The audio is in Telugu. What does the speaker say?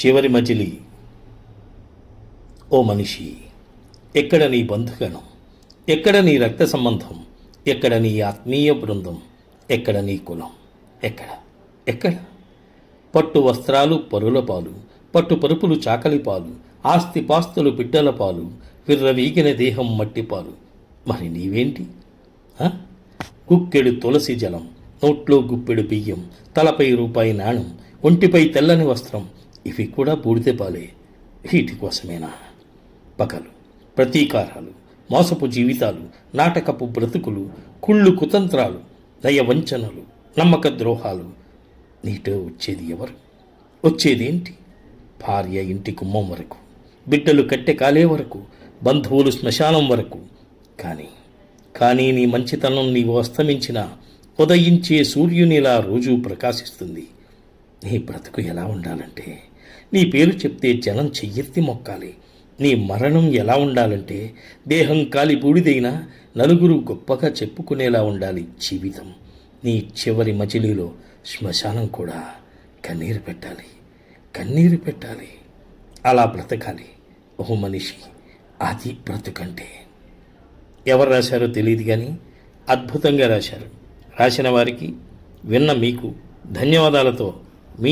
చివరి మజిలి. ఓ మనిషి ఎక్కడ నీ బంధుగణం? ఎక్కడ నీ రక్త సంబంధం? ఎక్కడ నీ ఆత్మీయ బృందం? ఎక్కడ నీ కులం? ఎక్కడ? ఎక్కడ? పట్టు వస్త్రాలు పరుల పాలు పట్టు పరుపులు చాకలి పాలు ఆస్తి పాస్తులు బిడ్డల పాలు విర్రవీగిన దేహం మట్టి పాలు. మరి నీవేంటి? గుక్కెడు తులసి జలం నోట్లో గుప్పెడు బియ్యం తలపై రూపాయి నాణం ఒంటిపై తెల్లని వస్త్రం ఇవి కూడా బూడిద పాలే. వీటి కోసమేనా? పగలు ప్రతీకారాలు మోసపు జీవితాలు నాటకపు బ్రతుకులు కుళ్ళు కుతంత్రాలు దయ వంచనలు నమ్మక ద్రోహాలు. నీటో వచ్చేది ఎవరు? వచ్చేదేంటి భార్య ఇంటి కుమ్మం వరకు బిడ్డలు కట్టె కాలే వరకు బంధువులు శ్మశానం వరకు. కానీ కానీ నీ మంచితనం నీవు అస్తమించిన ఉదయించే సూర్యునిలా రోజూ ప్రకాశిస్తుంది. నీ బ్రతుకు ఎలా ఉండాలంటే నీ పేరు చెప్తే జనం చెయ్యెత్తి మొక్కాలి. నీ మరణం ఎలా ఉండాలంటే దేహం కాలి బూడిదైనా నలుగురు గొప్పగా చెప్పుకునేలా ఉండాలి జీవితం. నీ చివరి మజిలీలో శ్మశానం కూడా కన్నీరు పెట్టాలి. కన్నీరు పెట్టాలి. అలా బ్రతకాలి. ఓ మనిషి అది బ్రతుకంటే. ఎవరు రాశారో తెలియదు కానీ అద్భుతంగా రాశారు. రాసిన వారికి విన్న మీకు ధన్యవాదాలతో